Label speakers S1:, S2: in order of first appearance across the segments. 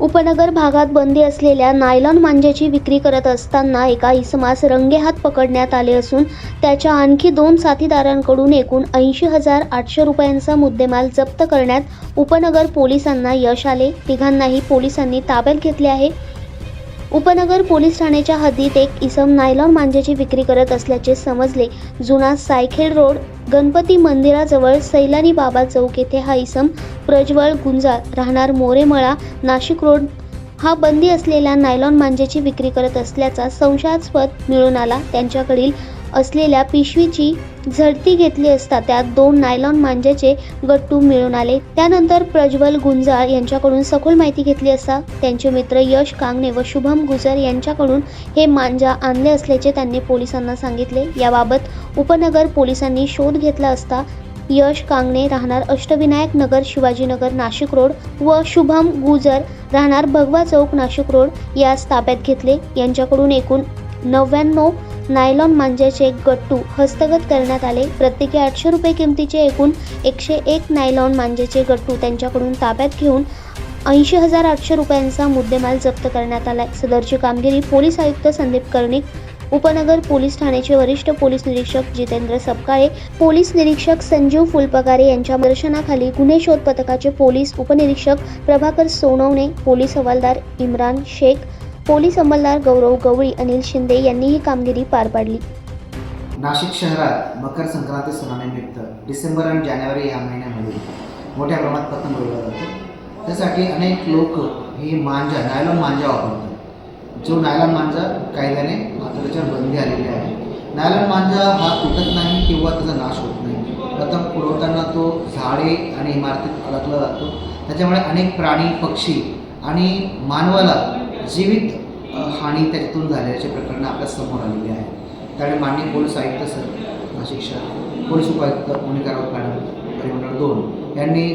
S1: उपनगर भागात बंदी असलेल्या नायलॉन मांज्याची विक्री करत असताना एका इसमास रंगेहात पकडण्यात आले असून त्याच्या आणखी दोन साथीदारांकडून एकूण ऐंशी हजार आठशे रुपयांचा मुद्देमाल जप्त करण्यात उपनगर पोलिसांना यश आले. तिघांनाही पोलिसांनी ताब्यात घेतले आहे. उपनगर पोलीस ठाण्याच्या हद्दीत एक इसम नायलॉन मांजेची विक्री करत असल्याचे समजले. जुना सायखेड रोड गणपती मंदिराजवळ सैलानी बाबा चौक येथे हा इसम प्रज्वल गुंजाळ. राहणार मोरेमळा नाशिक रोड हा बंदी असलेल्या नायलॉन मांज्याची विक्री करत असल्याचा संशयास्पद मिळून आला. त्यांच्याकडील असलेल्या पिशवीची झडती घेतली असता त्यात दोन नायलॉन मांज्याचे गट्टू मिळून आले. त्यानंतर प्रज्वल गुंजाळ यांच्याकडून सखोल माहिती घेतली असता त्यांचे मित्र यश कांगणे व शुभम गुजर यांच्याकडून हे मांजा आणले असल्याचे त्यांनी पोलिसांना सांगितले. याबाबत उपनगर पोलिसांनी शोध घेतला असता यश कांगणे राहणार अष्टविनायक नगर शिवाजीनगर नाशिक रोड व शुभम गुजर राहणार भगवा चौक नाशिक रोड यास ताब्यात घेतले. यांच्याकडून एकूण नव्याण्णव नायलॉन मांज्याचे गट्टू हस्तगत करण्यात आले. प्रत्येकी आठशे रुपये किमतीचे एकूण एकशे एक नायलॉन मांज्याचे गट्टू त्यांच्याकडून ताब्यात घेऊन ऐंशी हजार आठशे रुपयांचा मुद्देमाल जप्त करण्यात आला सदरची कामगिरी पोलीस आयुक्त संदीप कर्णिक उपनगर पोलीस ठाण्याचे वरिष्ठ पोलीस निरीक्षक जितेंद्र सपकाळे पोलीस निरीक्षक संजीव फुलपगारे यांच्या दर्शनाखाली गुन्हे शोध पथकाचे पोलीस उपनिरीक्षक प्रभाकर सोनवणे पोलीस हवालदार इम्रान शेख पोलीस अंमलदार गौरव गवळी अनिल शिंदे यांनी ही कामगिरी पार पाडली.
S2: नाशिक शहरात मकर संक्रांती सणानिमित्त डिसेंबर आणि जानेवारी या महिन्यामध्ये मोठ्या प्रमाणात पतंग उडवला जातो. त्यासाठी अनेक लोक ही मांजा नायलॉन मांजा वापरतात. जो नायलॉन मांजा कायद्याने आता त्याच्यावर बंदी आलेली आहे. नायलॉन मांजा हा तुटत नाही किंवा त्याचा नाश होत नाही. प्रथम पुरवताना तो झाडे आणि इमारतीत अडकला जातो. त्याच्यामुळे अनेक प्राणी पक्षी आणि मानवाला जीवित हानी त्याच्यातून झाल्याचे प्रकरणं आपल्यासमोर आलेली आहे. त्यामुळे मान्य पोलीस आयुक्त सर नाशिक शहर पोलीस उपायुक्त पुणे राऊत मॅडम परिमंडळ दोन यांनी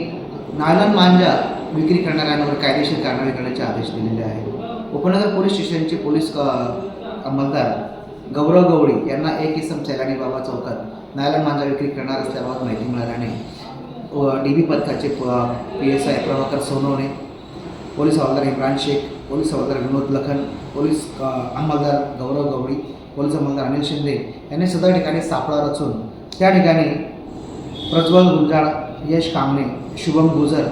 S2: नायलॉन मांजा विक्री करणाऱ्यांवर कायदेशीर कारवाई करण्याचे आदेश दिलेले आहेत. उपनगर पोलीस स्टेशनचे पोलीस अंमलदार गौरव गवळी यांना एक इसम सैलानी बाबा चौकात नायलॉन मांजा विक्री करणार असल्याबाबत माहिती मिळाल्याने डी बी पथकाचे P S I Prabhakar Sonawane police हवालदार इम्रान शेख पोलीस हवालदार विनोद लखन पोलीस अंमलदार गौरव गवळी पोलीस अंमलदार अनिल शिंदे यांनी सदर ठिकाणी सापळा रचून त्या ठिकाणी प्रज्वल गुंजाळ यश कामणे शुभम गुजर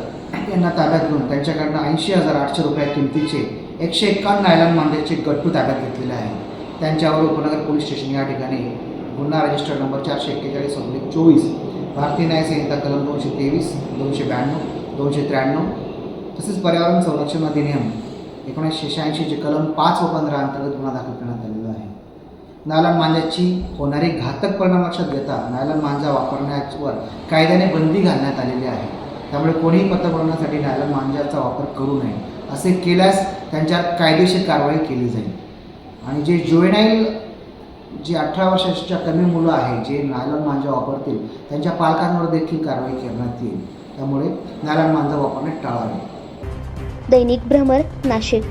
S2: यांना ताब्यात घेऊन त्यांच्याकडनं ऐंशी हजार आठशे रुपया किमतीचे एकशे एक्कावन्न नायलॉन मांजाचे गट्टू ताब्यात घेतलेले आहे. त्यांच्यावर उपनगर पोलीस स्टेशन या ठिकाणी गुन्हा रजिस्टर नंबर चारशे एक्केचाळीस सव्वीस चोवीस भारतीय न्याय संहिता कलम दोनशे तेवीस दोनशे ब्याण्णव दोनशे त्र्याण्णव तसेच पर्यावरण संरक्षण अधिनियम एकोणीसशे शहाऐंशीचे कलम पाच व पंधरा अंतर्गत गुन्हा दाखल करण्यात आलेला आहे. नायलॉन मांजाची होणारी घातक परिणाम लक्षात घेता नायलॉन मांजा वापरण्यावर कायद्याने बंदी घालण्यात आलेली आहे. त्यामुळे कोणीही पतंग उडवण्यासाठी नायलॉन मांजाचा वापर करू नये. असे केल्यास त्यांच्यावर कायदेशीर कारवाई केली जाईल. आणि जे जुएनाईल जे अठरा वर्षाच्या कमी मुलं आहे जे नायलॉन मांजा वापरतील त्यांच्या पालकांवर देखील कारवाई करण्यात येईल. त्यामुळे नायलॉन मांजा वापरणे टाळावे.
S1: दैनिक भ्रमर नाशिक.